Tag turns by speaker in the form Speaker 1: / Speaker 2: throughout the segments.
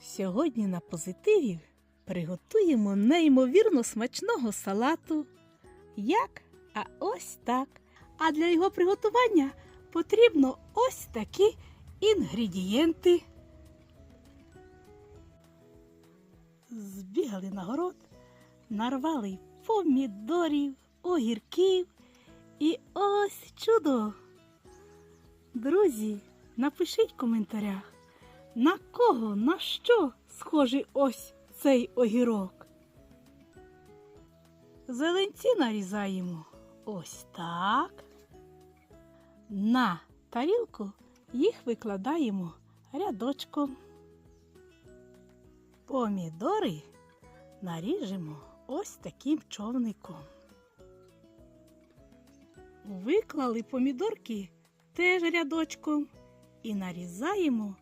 Speaker 1: Сьогодні на позитиві приготуємо неймовірно смачного салату. Як? А ось так. А для його приготування потрібно ось такі інгредієнти. Збігали на город, нарвали помідорів, огірків і ось чудо. Друзі, напишіть в коментарях, на кого, на що схожий ось цей огірок. Зеленці нарізаємо ось так. На тарілку їх викладаємо рядочком. Помідори наріжемо ось таким човником. Виклали помідорки теж рядочком і нарізаємо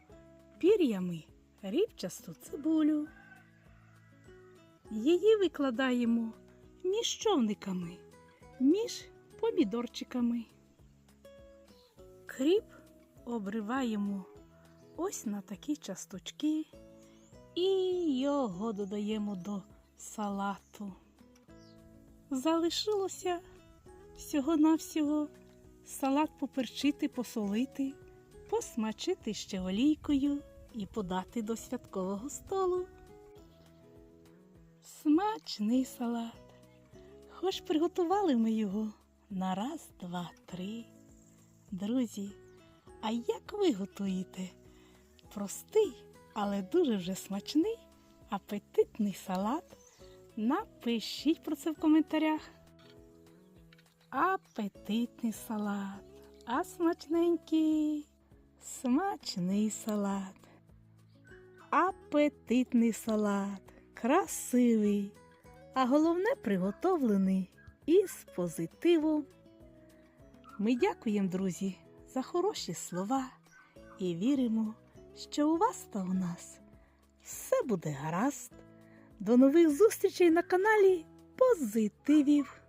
Speaker 1: пір'ями рібчасту цибулю. Її викладаємо між човниками, між помідорчиками. Кріп обриваємо ось на такі часточки і його додаємо до салату. Залишилося всього-навсього салат поперчити, посолити, посмачити ще олійкою і подати до святкового столу. Смачний салат. Хоч приготували ми його на раз, два, три. Друзі, а як ви готуєте? Простий, але дуже вже смачний, апетитний салат. Напишіть про це в коментарях. Апетитний салат, а смачненький, смачний салат. Апетитний салат, красивий, а головне приготовлений із позитивом. Ми дякуємо, друзі, за хороші слова і віримо, що у вас та у нас все буде гаразд. До нових зустрічей на каналі Позитивів.